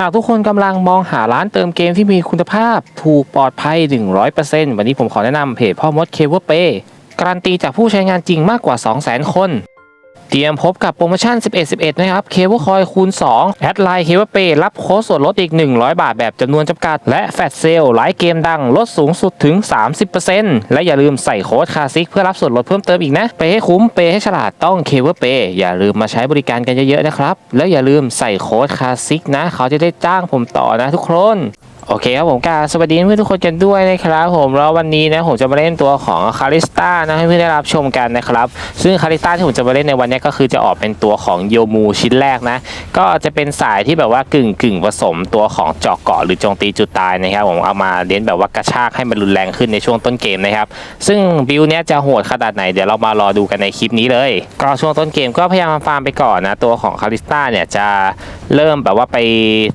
หากทุกคนกำลังมองหาร้านเติมเกมที่มีคุณภาพ ถูกปลอดภัย 100%วันนี้ผมขอแนะนำเพจพ่อมดเคเวอร์เปการันตีจากผู้ใช้งานจริงมากกว่า 200,000 คน เตรียมพบกับโปรโมชั่น 11-11 นะครับ เคเบิลคอยคูณ 2 แอดไลน์เคเบิลเปรับโค้ดส่วนลดอีก 100 บาทแบบจำนวนจำกัด และแฟตเซลไลฟ์เกมดังลดสูงสุดถึง 30%และอย่าลืมใส่โค้ดคาซิกเพื่อรับส่วนลดเพิ่มเติมอีกนะไปให้คุ้มไปให้ฉลาดต้องเคเบิลเปอย่าลืมมาใช้บริการกันเยอะๆนะครับ แล้วอย่าลืมใส่โค้ดคาซิกนะ เขาจะได้จ้างผมต่อนะทุกคน โอเคครับผมกาสวัสดีเพื่อนทุกคนกันด้วยนะครับผมแล้ววันนี้นะผมจะมาเล่นตัวของคาริสตานะให้เพื่อนได้รับชมกันนะครับ ซึ่งคาริสตาที่ผมจะมาเล่นในวันนี้ก็คือจะออกเป็นตัวของโยมูชิ้นแรกนะ ก็จะเป็นสายที่แบบว่ากึ่งกึ่งผสมตัวของเจาะเกาะหรือโจมตีจุดตายนะครับผมเอามาเล่นแบบว่ากระชากให้มันรุนแรงขึ้นในช่วงต้นเกมนะครับ ซึ่งบิลเนี้ยจะโหดขนาดไหนเดี๋ยวเรามารอดูกันในคลิปนี้เลย ก็ช่วงต้นเกมก็พยายามฟาร์มไปก่อนนะตัวของคาริสตาเนี่ยจะเริ่มแบบว่าไป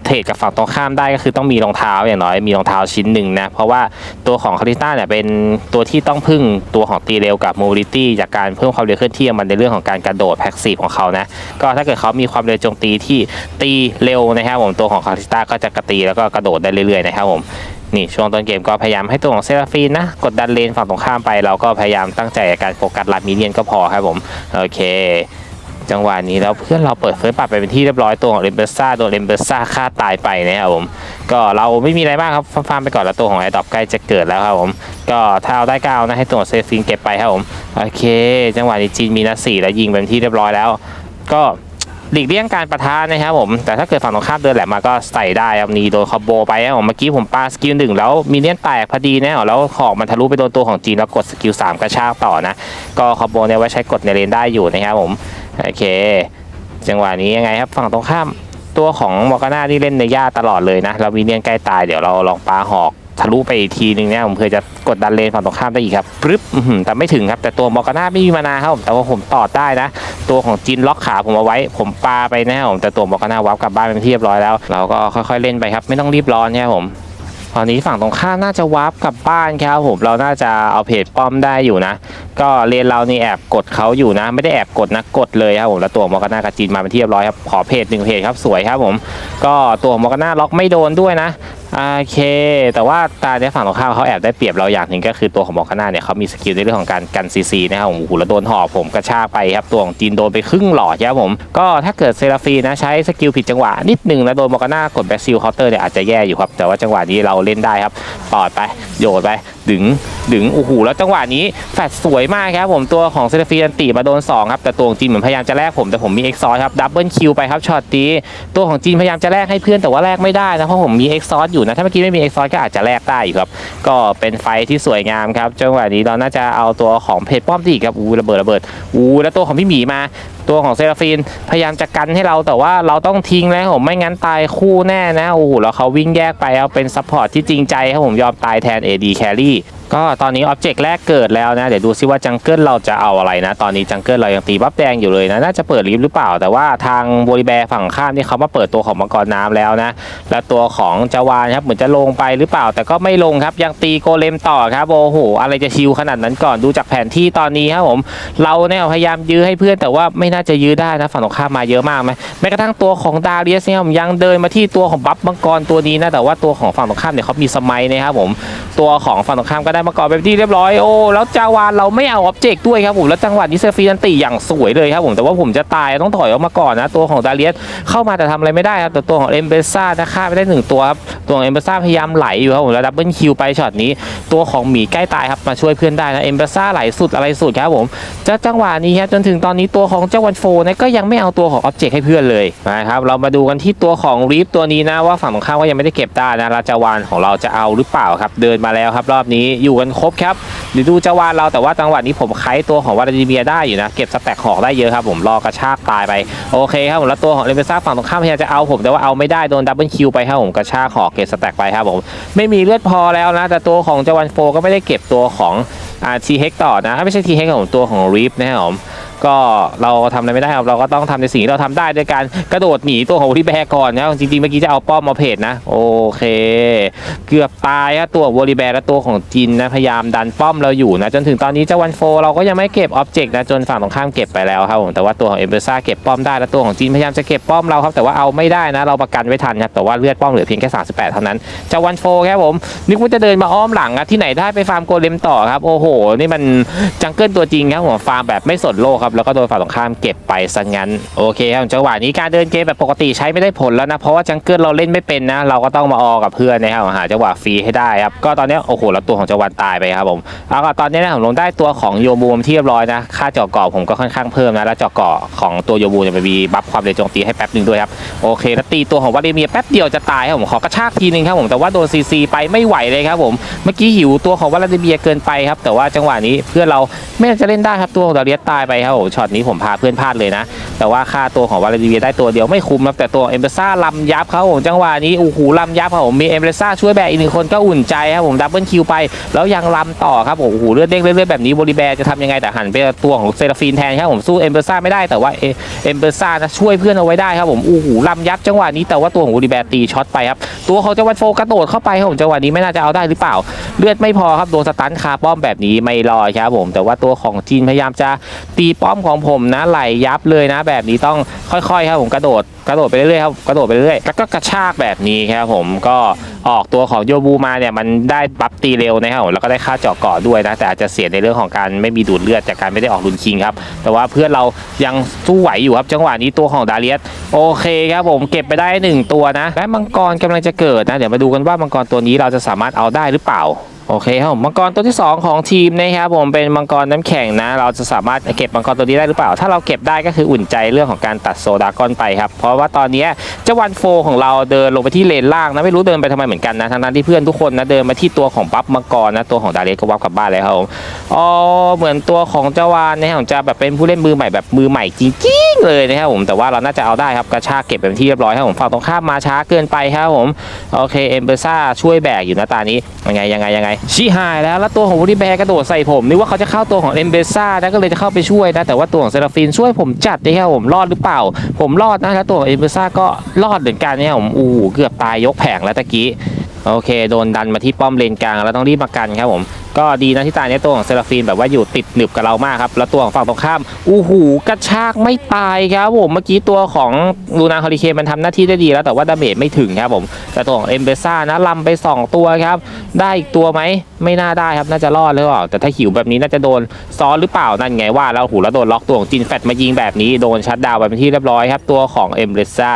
เทรดกับฝั่งตรงข้ามได้ก็คือต้องมีรองเท้าอย่างน้อยมีรองเท้าชิ้นหนึ่งนะ เพราะว่าตัวของคาริสตาเนี่ยเป็นตัวที่ต้องพึ่งตัวของตีเร็วกับโมบิลิตี้จากการเพิ่มความเร็วเคลื่อนที่มันในเรื่องของการกระโดดแพ็กซีฟของเขานะก็ถ้าเกิดเขามีความเร็วโจมตีที่ตีเร็วนะครับผมตัวของคาริสตาก็จะกระตีแล้วก็กระโดดได้เรื่อยๆนะครับผมนี่ช่วงต้นเกมก็พยายามให้ตัวของเซราฟีนนะ กดดันเลนฝั่งตรงข้ามไป เราก็พยายามตั้งใจกับการโฟกัสลัดมิเนียนก็พอครับผมโอเคจังหวะนี้แล้วเพื่อนเราเปิดเฟิร์สปัดไปเป็นที่เรียบร้อยตัวของเรมเบอร์ซ่าโดนเรมเบอร์ซ่าฆ่าตายไปนะครับผม ก็เราไม่มีอะไรมากครับฟาร์มไปก่อนแล้วตัวของไอดอปใกล้จะเกิดแล้วครับผมก็ถ้าเอาได้ก็เอานะให้ตัวเซฟินเก็บไปครับผมโอเค จังหวะนี้จีนมีนัดสี่แล้วยิงเป็นที่เรียบร้อยแล้ว ก็หลีกเลี่ยงการประทะนะครับผมแต่ถ้าเกิดฝั่งตรงข้ามเดินแหลมมาก็ใส่ได้ครับนี่โดนคอมโบไปครับผมเมื่อกี้ผมปาสกิลหนึ่งแล้วมีเนียนแตกพอดีนะแล้วของมันทะลุไปโดนตัวของจีนแล้วกดสกิลสามกระชากต่อนะ ก็คอมโบเนี่ยไว้ใช้กดในเลนได้อยู่นะครับผมโอเค จังหวะนี้ยังไงครับฝั่งตรงข้าม ตัวของมอร์กาน่าที่เล่นในหญ้าตลอดเลยนะเรามีเนียนใกล้ตายเดี๋ยวเราลองปาหอกทะลุไปอีกทีนึงเนี่ยผมเพื่อจะกดดันเลนฝั่งตรงข้ามได้อีกครับปึ๊บแต่ไม่ถึงครับแต่ตัวมอร์กาน่าไม่มีมานาครับผมแต่ว่าผมต่อได้นะ ตัวของจินล็อกขาผมเอาไว้ ผมปาไปนะครับผมแต่ตัวมอร์กาน่าวับกลับบ้านเป็นที่เรียบร้อยแล้ว เราก็ค่อยๆเล่นไปครับ ไม่ต้องรีบร้อนนะครับผม ตอนนี้ฝั่งตรงข้ามน่าจะวาร์ปกลับบ้านครับผมเราน่าจะเอาเพจป้อมได้อยู่นะ ก็เลนเรานี่แอบกดเขาอยู่นะ ไม่ได้แอบกดนะกดเลยครับผมแล้วตัวมอร์กาน่ากาจีนมาเป็นที่เรียบร้อยครับขอเพจหนึ่งเพจครับสวยครับผม ก็ตัวมอกาน่าล็อกไม่โดนด้วยนะ โอเค แต่ว่าตาในฝั่งตรงข้ามเขาแอบได้เปรียบเราอย่างหนึ่งก็คือตัวของมอคคาน่าเนี่ยเขามีสกิลในเรื่องของการกันซีซีนะครับผมโอ้โหแล้วโดนหอบผมกระชากไปครับตัวของจีนโดนไปครึ่งหลอดครับผมก็ถ้าเกิดเซราฟีนะใช้สกิลผิดจังหวะนิดหนึ่งแล้วโดนมอคคาน่ากดแบ็กซิลเคาน์เตอร์เนี่ยอาจจะแย่อยู่ครับแต่ว่าจังหวะนี้เราเล่นได้ครับปอดไปโยนไปดึงดึงโอ้โหแล้วจังหวะนี้แฟดสวยมากครับผมตัวของเซราฟีอันตีมาโดน2ครับแต่ตัวของจีนเหมือนพยายามจะแลกผมแต่ผมมีเอ็กซอร์ครับดับเบิลคิวไปครับช็อตตีตัวของจีนพยายามจะแลกให้เพื่อนแต่ว่าแลกไม่ได้นะเพราะผมมีเอ็กซอร์อยู่นะถ้าเมื่อกี้ไม่มีเอ็กซอร์ก็อาจจะแลกได้อยู่ครับก็เป็นไฟที่สวยงามครับจังหวะนี้เราน่าจะเอาตัวของเพจป้อมตีครับอู้ระเบิดระเบิดอู้แล้วตัวของพี่หมีมาตัวของเซราฟีนพยายามจะกันให้เราแต่ว่าเราต้องทิ้งแล้วผมไม่งั้นตายคู่แน่นะโอ้โหแล้วเขาวิ่งแยกไปเอาเป็นซัพพอร์ตที่จริงใจครับผมยอมตายแทน AD Carry ก็ตอนนี้อ็อบเจกต์แรกเกิดแล้วนะ เดี๋ยวดูซิว่าจังเกิลเราจะเอาอะไรนะ ตอนนี้จังเกิลเรายังตีบัฟแดงอยู่เลยนะ น่าจะเปิดลิฟต์หรือเปล่า แต่ว่าทางบริแบร์ฝั่งข้ามนี่เขามาเปิดตัวของมังกรน้ำแล้วนะ และตัวของจาวานครับเหมือนจะลงไปหรือเปล่า แต่ก็ไม่ลงครับ ยังตีโกเลมต่อครับ โอ้โห อะไรจะชิวขนาดนั้นก่อน ดูจากแผนที่ตอนนี้ครับผม เราเนี่ยพยายามยื้อให้เพื่อน แต่ว่าไม่น่าจะยื้อได้นะ ฝั่งตรงข้ามมาเยอะมากไหมแม้กระทั่งตัวของดาเรียสเนี่ยผมยังเดินมาที่ตัวของบัฟมังกรตัวนี้นะ แต่ว่าตัวของฝั่งตรงข้ามเนี่ยเขามีสมัยนะครับผม ตัวของฝั่งตรงข้ามก็ได้มังกรไปเป็นที่เรียบร้อยโอ้แล้วจาวานเราไม่เอาออบเจกต์ด้วยครับผมแล้วจังหวะนี้เซฟีนันติอย่างสวยเลยครับผมแต่ว่าผมจะตายต้องถอยออกมาก่อนนะตัวของดาเรียสเข้ามาแต่ทำอะไรไม่ได้ครับแต่ตัวของเอมเบซ่านะฆ่าไปได้หนึ่งตัวครับตัวของเอมเบซ่าพยายามไหลอยู่ครับผมแล้วดับเบิลคิวไปช็อตนี้ ตัวของหมีใกล้ตายครับมาช่วยเพื่อนได้นะเอมเบซ่าไหลสุดอะไรสุดครับผมจะจังหวะนี้ครับจนถึงตอนนี้ตัวของเจ้าวันโฟนะก็ยังไม่เอาตัวของอ็อบเจกต์ให้เพื่อนเลยนะครับเรามาดูกันที่ตัวของรีฟตัวนี้นะว่าฝั่งตรงข้าก็ยังไม่ได้เก็บได้นะราจาวานของเราจะเอาหรือเปล่าครับเดินมาแล้วครับรอบนี้อยู่กันครบครับเดี๋ยวดูจาวานเราแต่ว่าจังหวะนี้ผมไคตัวของวาลาดิเมียได้อยู่นะ เก็บสแต็กหอกได้เยอะครับผมรอกระชากตายไปโอเคครับผมแล้วตัวของเลเวซ่าฝั่งตรงข้ามพยายามจะเอาผมแต่ว่าเอาไม่ได้โดนดับเบิลคิวไปครับผมกระชากหอกเก็บสแต็กไปครับผมไม่มีเลือดพอแล้วนะ แต่ตัวของจวันโฟก็ไม่ได้เก็บตัวของอ่าทีเฮกต่อนะไม่ใช่ทีเฮกของตัวของรีฟนะครับผม ก็เราทำอะไรไม่ได้ครับเราก็ต้องทำในสิ่งที่เราทำได้ด้วยการกระโดดหนีตัวของวอลิแบร์ก่อนนะจริงๆเมื่อกี้จะเอาป้อมมาเพจนะ โอเค เกือบตายอะตัววอลิแบร์และตัวของจินนะพยายามดันป้อมเราอยู่นะจนถึงตอนนี้เจ้าวันโฟเราก็ยังไม่เก็บออบเจกต์นะจนฝั่งตรงข้ามเก็บไปแล้วครับผมแต่ว่าตัวของเอเบอร์ซ่าเก็บป้อมได้และตัวของจินพยายามจะเก็บป้อมเราครับแต่ว่าเอาไม่ได้นะเราประกันไว้ทันครับแต่ว่าเลือดป้อมเหลือเพียงแค่ 38 เท่านั้นเจ้าวันโฟครับผมนึกว่าจะเดินมาอ้อมหลังอะที่ไหนได้ไปฟาร์มโกเลมต่อครับโอ้โห นี่มันจังเกิลตัวจริงครับผมฟาร์มแบบไม่สนโลกครับแล้วก็โดนฝั่งตรงข้ามเก็บไปซะงั้น โอเคครับจังหวะนี้การเดินเกมแบบปกติใช้ไม่ได้ผลแล้วนะ เพราะว่าจังเกิลเราเล่นไม่เป็นนะ เราก็ต้องมาออกับเพื่อนนะครับหาจังหวะฟรีให้ได้ครับก็ตอนนี้โอ้โหแล้วตัวของจังหวันตายไปครับผมเอาก็ตอนนี้นะผมลงได้ตัวของโยบูมที่เรียบร้อยนะค่าเจาะเกาะผมก็ค่อนข้างเพิ่มนะแล้วเจาะเกาะของตัวโยบูเนี่ยมันมีบัฟความเร็วโจมตีให้แป๊บหนึ่งด้วยครับโอเคแล้วตีตัวของวาเลเมียแป๊บเดียวจะตายครับผมขอกระชากทีนึงครับผมแต่ว่าโดนซีซีไปไม่ไหวเลยครับผมเมื่อกี้หิวตัวของวาเลเมียเกินไปครับแต่ว่าจังหวะนี้เพื่อนเราไม่น่าจะเล่นได้ครับตัวของดาเลียสตายไปครับผมช็อตนี้ผมพาเพื่อนพลาดเลยนะ แต่ว่าค่าตัวของวาเลเมียได้ตัวเดียวไม่คุ้มครับแต่ตัวเอมเบซ่าลำยับครับผมจังหวะนี้โอ้โหลำยับครับผมมีเอมเบซ่าช่วยแบกอีกหนึ่งคนก็อุ่นใจครับผมดับเบิลคิวไป แล้วยังลำต่อครับผมโอ้โหเลือดเด้งเรื่อยๆแบบนี้บริแบร์จะทำยังไงแต่หันไปตัวของเซราฟีนแทนครับผมสู้เอมเบซ่าไม่ได้แต่ว่าเอมเบซ่านะช่วยเพื่อนเอาไว้ได้ครับผมโอ้โหลำยับจังหวะนี้แต่ว่าตัวของบริแบร์ตีช็อตไปครับตัวของจังหวัดโฟกระโดดเข้าไปครับผมจังหวะนี้ไม่น่าจะเอาได้หรือเปล่า เลือดไม่พอครับโดนสตันคาป้อมแบบนี้ไม่รอดครับผมแต่ว่าตัวของจีนพยายามจะตีป้อมของผมนะไหลยับเลยนะ แบบนี้ต้องค่อยๆครับผมกระโดดกระโดดไปเรื่อยๆครับกระโดดไปเรื่อยแล้วก็กระชากแบบนี้ครับผมก็ออกตัวของโยบูมาเนี่ยมันได้บัฟตีเร็วนะครับผมแล้วก็ได้ค่าเจาะเกาะด้วยนะแต่อาจจะเสียในเรื่องของการไม่มีดูดเลือดจากการไม่ได้ออกรุนคิงครับแต่ว่าเพื่อนเรายังสู้ไหวอยู่ครับจังหวะนี้ตัวของดาเลียสโอเคครับผมเก็บไปได้หนึ่งตัวนะและมังกรกำลังจะเกิดนะเดี๋ยวมาดูกันว่ามังกรตัวนี้เราจะสามารถเอาได้หรือเปล่า โอเคครับผมมังกรตัวที่ 2 ของทีมนะครับผมเป็นมังกรน้ำแข็งนะ เราจะสามารถเก็บมังกรตัวนี้ได้หรือเปล่า ถ้าเราเก็บได้ก็คืออุ่นใจเรื่องของการตัดโซดากอนไปครับ เพราะว่าตอนนี้เจ้าวันโฟของเราเดินลงไปที่เลนล่างนะไม่รู้เดินไปทำไมเหมือนกันนะทั้งนั้นที่เพื่อนทุกคนนะเดินมาที่ตัวของปั๊บมังกรนะตัวของดาเรสก็วับกลับบ้านเลยครับผมอ๋อเหมือนตัวของเจ้าวานนะครับจะแบบเป็นผู้เล่นมือใหม่แบบมือใหม่จริงๆเลยนะครับผมแต่ว่าเราน่าจะเอาได้ครับกระชากเก็บเป็นที่เรียบร้อยครับผมฝั่งตรงข้ามมาช้าเกินไปครับผมโอเคเอมเบอร์ซ่าช่วยแบกอยู่นะตานี้ยังไงยังไงยังไงชี้หายแล้วแล้วตัวของวูดี้แบร์กระโดดใส่ผมนึกว่าเขาจะเข้าตัวของเอมเบซ่านะก็เลยจะเข้าไปช่วยนะแต่ว่าตัวของเซราฟินช่วยผมจัดนะครับผมรอดหรือเปล่า ผมรอดนะแล้วตัวของเอมเบซ่าก็รอดเหมือนกันเนี่ยผมอู้เกือบตายยกแผงแล้วตะกี้ โอเคโดนดันมาที่ป้อมเลนกลางแล้วต้องรีบมากันครับผม ก็ดีนะที่ตาเนี้ยตัวของเซราฟีนแบบว่าอยู่ติดหนึบกับเรามากครับ แล้วตัวของฝั่งตรงข้ามอู้หูกระชากไม่ตายครับผมเมื่อกี้ตัวของลูนาฮอริเคนมันทำหน้าที่ได้ดีแล้วแต่ว่าดาเมจไม่ถึงครับผม แต่ตัวของเอมเบซ่านะลำไป 2 ตัวครับ ได้อีกตัวไหมไม่น่าได้ครับน่าจะรอดหรือเปล่าแต่ถ้าหิวแบบนี้น่าจะโดนซ้อนหรือเปล่านั่นไงว่าแล้วหูแล้วโดนล็อกตัวของจินแฟตมายิงแบบนี้โดนชัดดาวไปเป็นที่เรียบร้อยครับตัวของเอมเบซ่า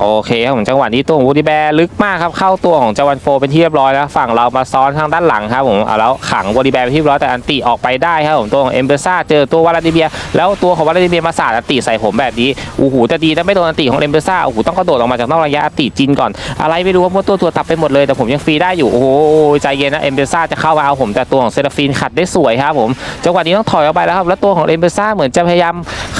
โอเคครับผมจังหวะนี้ตัวของวูดี้แบร์ลึกมากครับเข้าตัวของจาวันโฟเป็นที่เรียบร้อยแล้วฝั่งเรามาซ้อนทางด้านหลังครับผมเอาแล้วขังวูดี้แบร์เป็นที่เรียบร้อยแต่อันติออกไปได้ครับผมตัวของเอมเบซ่าเจอตัววาลาดิเมีย แล้วตัวของวาลาดิเมียมาสาดอันติใส่ผมแบบนี้โอ้โหแต่ดีนะไม่โดนอันติของเอมเบซ่าโอ้โหต้องกระโดดออกมาจากนอกระยะอันติจินก่อน อะไรไม่รู้ว่ามัวตัวตัวตับไปหมดเลยแต่ผมยังฟรีได้อยู่โอ้โหใจเย็นนะเอมเบซ่าจะเข้ามาเอาผมแต่ตัวของเซราฟีนขัดได้สวยครับผมจังหวะนี้ต้องถอยออกไปแล้วครับแล้วตัวของเอมเบซ่าเหมือนจะพยายาม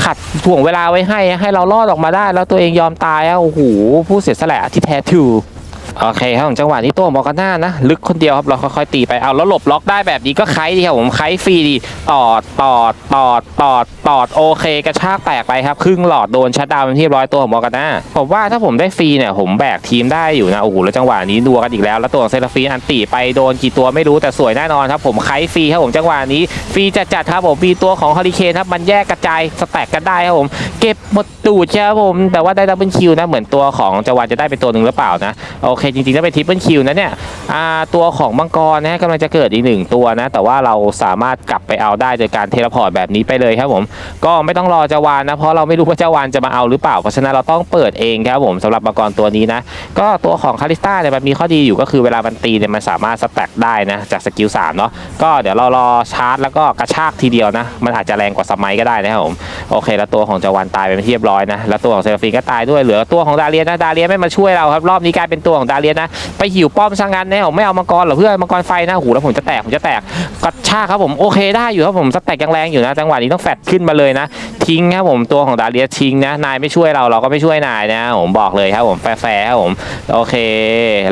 ขัดถ่วงเวลาไว้ให้ให้เรารอดออกมาได้ แล้วตัวเองยอมตายอะโอ้โหผู้เสียสละที่แท้ทรู โอเคครับจังหวะนี้ตัวมอร์กาน่านะ ลึกคนเดียวครับเราค่อยๆตีไปเอาแล้วหลบล็อกได้แบบนี้ก็ไคดีครับผมไคฟรีดีตอดตอดตอดตอดตอดโอเคกระชากแตกไปครับครึ่งหลอดโดนชัดดาวเป็นที่ร้อยตัวของมอร์กาน่าผมว่าถ้าผมได้ฟรีเนี่ยผมแบกทีมได้อยู่นะโอ้โหแล้วจังหวะนี้ดัวกันอีกแล้วแล้วตัวของเซราฟีนอันตีไปโดนกี่ตัวไม่รู้แต่สวยแน่นอนครับผมไคฟรีครับผมจังหวะนี้ฟรีจัดๆครับผมมีตัวของฮอริเคนครับมันแยกกระจายสแต็กกันได้ครับผมเก็บหมดตูดครับผมแต่ว่าได้ดับเบิลคิวนะเหมือนตัวของจาวานจะได้เป็นตัวหนึ่งหรือเปล่านะโอเคจริงๆถ้าเป็นทริปเปิลคิวนะเนี่ยตัวของมังกรนะกำลังจะเกิดอีกหนึ่งตัวนะ แต่ว่าเราสามารถกลับไปเอาได้โดยการเทเลพอร์ตแบบนี้ไปเลยครับผม ก็ไม่ต้องรอเจาวานนะ เพราะเราไม่รู้ว่าเจาวานจะมาเอาหรือเปล่า เพราะฉะนั้นเราต้องเปิดเองครับผมสำหรับมังกรตัวนี้นะ ก็ตัวของคาริสต้าเนี่ยมันมีข้อดีอยู่ก็คือเวลามันตีเนี่ยมันสามารถสแต็กได้นะจากสกิล3เนาะ ก็เดี๋ยวเรารอชาร์จแล้วก็กระชากทีเดียวนะ มันอาจจะแรงกว่าสมัยก็ได้นะครับผม โอเค แล้วตัวของเจาวันตายไปเป็นที่เรียบร้อยนะ แล้วตัวของเซราฟีนก็ตายด้วย เหลือตัวของดาเลียนะ ดาเลียไม่มาช่วยเราครับ รอบนี้กลายเป็นตัวของดาเลียนนะ ไปหิวป้อมซะงั้นนะผมไม่เอามังกรหรอเพื่อนมังกรไฟนะหูแล้วผมจะแตกผมจะแตกกระชากครับผมโอเคได้อยู่ครับผมสแต็กยังแรงอยู่นะจังหวะนี้ต้องแฟดขึ้นมาเลยนะ ทิ้งครับผมตัวของดาเลียสทิ้งนะนายไม่ช่วยเราเราก็ไม่ช่วยนายนะผมบอกเลยครับผมแฟร์ครับผมโอเค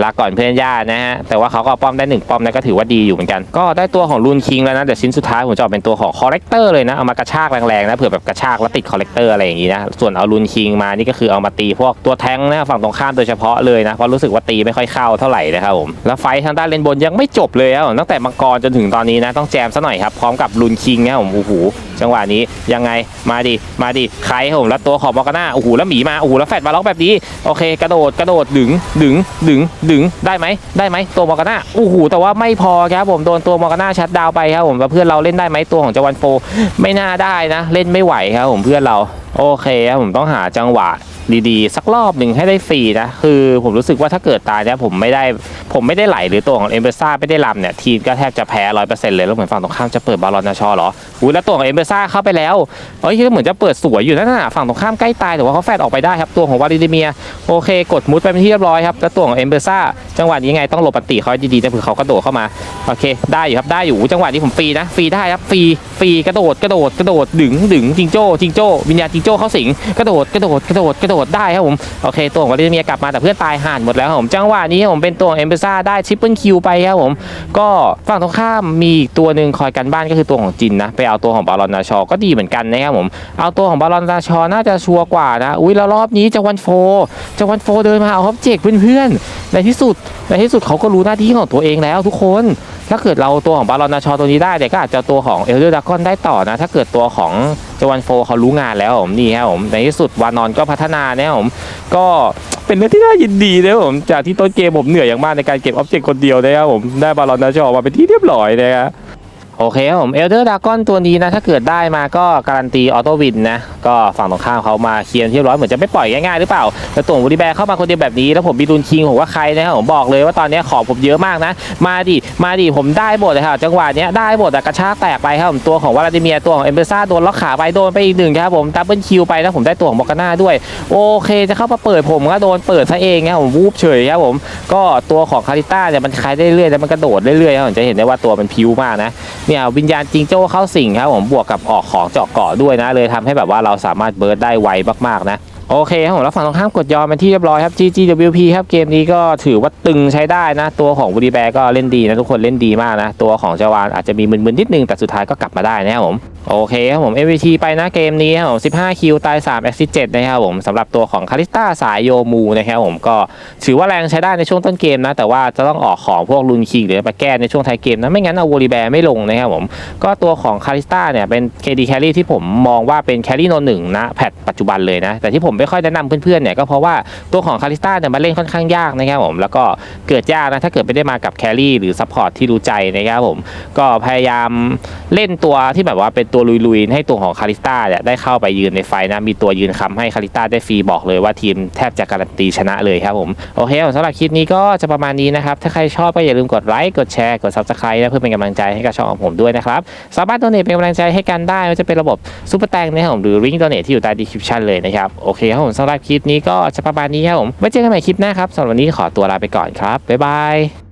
ลาก่อนเพื่อนญาตินะฮะแต่ว่าเขาก็ป้อมได้หนึ่งป้อมนะก็ถือว่าดีอยู่เหมือนกัน ก็ได้ตัวของรุนคิงแล้วนะเดี๋ยวชิ้นสุดท้ายผมจะเอาเป็นตัวของคอเลกเตอร์เลยนะเอามากระชากแรงๆนะเผื่อแบบกระชากแล้วติดคอเลกเตอร์อะไรอย่างงี้นะส่วนเอารุนคิงมานี่ก็คือเอามาตีพวกตัวแทงนะฝั่งตรงข้ามโดยเฉพาะเลยนะเพราะรู้สึกว่าตีไม่ค่อยเข้าเท่าไหร่นะครับผมแล้วไฟทางด้านเลนบนยังไม่จบเลยครับตั้งแต่มังกรจนถึงตอนนี้นะต้องแจมซะหน่อยครับพร้อมกับรุนคิงนะผมโอ้โห จังหวะนี้ยังไงมาดิมาดิใครครับผมแล้วตัวของมอร์กาน่าโอ้โหแล้วหมีมาโอ้โหแล้วแฟดมาล็อกแบบนี้โอเค กระโดดกระโดดดึงดึงดึงดึงได้ไหมได้ไหมตัวมอร์กาน่าโอ้โหแต่ว่าไม่พอครับผมโดนตัวมอร์กาน่าชัดดาวไปครับผมแล้วเพื่อนเราเล่นได้ไหมตัวของจวันโฟไม่น่าได้นะ เล่นไม่ไหวครับผมเพื่อนเราโอเคครับผมต้องหาจังหวะ ดีๆ สักรอบหนึ่งให้ได้ฟรีนะ คือผมรู้สึกว่าถ้าเกิดตายเนี่ยผมไม่ได้ผมไม่ได้ไหลหรือตัวของเอมเบซ่าไม่ได้ลำเนี่ยทีมก็แทบจะแพ้ร้อยเปอร์เซ็นต์เลย แล้วเหมือนฝั่งตรงข้ามจะเปิดบอลลอนาชอเหรออุ้ยแล้วตัวของเอมเบซ่าเข้าไปแล้วเฮ้ยเหมือนจะเปิดสวยอยู่นั่นน่ะฝั่งตรงข้ามใกล้ตายแต่ว่าเขาแฟดออกไปได้ครับตัวของวาลิเดเมียโอเค กดมุดไปเป็นที่เรียบร้อยครับแล้วตัวของเอมเบซ่าจังหวะนี้ยังไงต้องหลบปฏิเขาดีๆนะเผื่อเขากระโดดเข้ามาโอเค ได้อยู่ครับได้อยู่จังหวะนี้ผมฟรีนะฟรีได้ครับฟรี ฟรีกระโดดกระโดดกระโดดดึงดึงจิงโจ้จิงโจ้วิญญาณจิงโจ้เข้าสิงกระโดดกระโดดกระโดดกระโดดได้ครับผมโอเคตัวของวาลิเมียกลับมาแต่เพื่อนตายห่านหมดแล้วครับผมจังหวะนี้ผมเป็นตัวของเอมเบซ่าได้ชิปเปิลคิวไปครับผมก็ฝั่งตรงข้ามมีอีกตัวหนึ่งคอยกันบ้านก็คือตัวของจินนะไปเอาตัวของบาลอนนาชอก็ดีเหมือนกันนะครับผมเอาตัวของบาลอนนาชอน่าจะชัวร์กว่านะอุ้ยแล้วรอบนี้จวันโฟจวันโฟเดินมาเอาครับเจกเพื่อนๆในที่สุดในที่สุดเขาก็รู้หน้าที่ของตัวเองแล้วทุกคน ถ้าเกิดเราตัวของบาลอนนาชอตัวนี้ได้เดี๋ยวก็อาจจะตัวของเอลเดอร์ดากอนได้ต่อนะ ถ้าเกิดตัวของจวันโฟเขารู้งานแล้วผมนี่ครับผมในที่สุดวานอนก็พัฒนานะครับผมก็เป็นเรื่องที่น่ายินดีนะผมจากที่ต้นเกมผมเหนื่อยอย่างมากในการเก็บออบเจกต์คนเดียวนะครับผมได้บาลอนนาชอมาเป็นที่เรียบร้อยนะครับ โอเคครับผมเอลเดอร์ดากอนตัวนี้นะ ถ้าเกิดได้มาก็การันตีออโต้วินนะ ก็ฝั่งตรงข้ามเขามาเคลียร์ที่เรียบร้อยเหมือนจะไม่ปล่อยง่ายๆหรือเปล่า แต่ตัววูดีแบร์เข้ามาคนเดียวแบบนี้ แล้วผมมีรุนคิงผมว่าใครนะครับผมบอกเลยว่าตอนนี้ขอผมเยอะมากนะ มาดิ มาดิ ผมได้หมดเลยครับจังหวะนี้ได้หมดแต่กระชากแตกไปครับผมตัวของวลาดิเมียตัวของเอมเบซ่าโดนล็อกขาไปโดนไปอีกหนึ่งครับผมดับเบิลคิวไปนะผมได้ตัวของมอร์กาน่าด้วยโอเคจะเข้ามาเปิดผมก็โดนเปิดซะเองครับผมวูบเฉยครับผมก็ตัวของคาริต้าเนี่ยมันคลายได้เรื่อยๆแล้วมันกระโดดเรื่อยๆครับผมจะเห็นได้ว่าตัวมันพิวมากนะเนี่ยวิญญาณจริงโจ้เข้าสิงครับผมบวกกับออกของเจาะเกาะด้วยนะ เลยทำให้แบบว่าเราสามารถเบิร์ดได้ไวมากๆนะ โอเคครับผมแล้วฝั่งตรงข้ามกดยอมเป็นที่เรียบร้อยครับ GGWP ครับเกมนี้ก็ถือว่าตึงใช้ได้นะ ตัวของบูดีแบร์ก็เล่นดีนะ ทุกคนเล่นดีมากนะ ตัวของจาวานอาจจะมีมึนๆนิดนึง แต่สุดท้ายก็กลับมาได้นะครับผมโอเคครับผม MVP ไปนะเกมนี้ครับผม 15 คิว ตาย 3 แอสซิ7นะครับผมสำหรับตัวของคาริสตาสายโยมูนะครับผมก็ถือว่าแรงใช้ได้ในช่วงต้นเกมนะ แต่ว่าจะต้องออกของพวกลุนคิงหรือไปแก้ในช่วงท้ายเกมนะไม่งั้นเอาวอลีแบร์ไม่ลงนะครับผมก็ตัวของคาริสตาเนี่ยเป็น KD Carry ที่ผมมองว่าเป็น Carry โนหนึ่งนะแพทปัจจุบันเลยนะแต่ที่ผมไม่ค่อยแนะนำเพื่อนๆเนี่ยก็เพราะว่าตัวของคาริสตาเนี่ยมันเล่นค่อนข้างยากนะครับผมแล้วก็เกิดยากนะถ้าเกิดไม่ได้มากับแครี่หรือซัพพอร์ตที่รู้ใจนะครับผมก็พยายามเล่นตัวที่แบบว่าเป็นตัวลุยๆ ให้ตัวของคาริสตาเนี่ยได้เข้าไปยืนในไฟนะมีตัวยืนค้ำให้คาริสตาได้ฟรีบอกเลยว่าทีมแทบจะการันตีชนะเลยครับผมโอเคสำหรับคลิปนี้ก็จะประมาณนี้นะครับถ้าใครชอบก็อย่าลืมกดไลค์กดแชร์กด subscribe นะเพื่อเป็นกำลังใจให้กับช่องของผมด้วยนะครับสามารถโดเนทเป็นกำลังใจให้กันได้ว่าจะเป็นระบบซูเปอร์แตงนะครับผมหรือลิงก์โดเนทที่อยู่ใต้ดีคริปชันเลยนะครับโอเคครับผมสำหรับคลิปนี้ก็จะประมาณนี้ครับผมไว้เจอกันใหม่คลิปหน้าครับสำหรับวันนี้ขอตัวลาไปก่อนครับบ๊ายบาย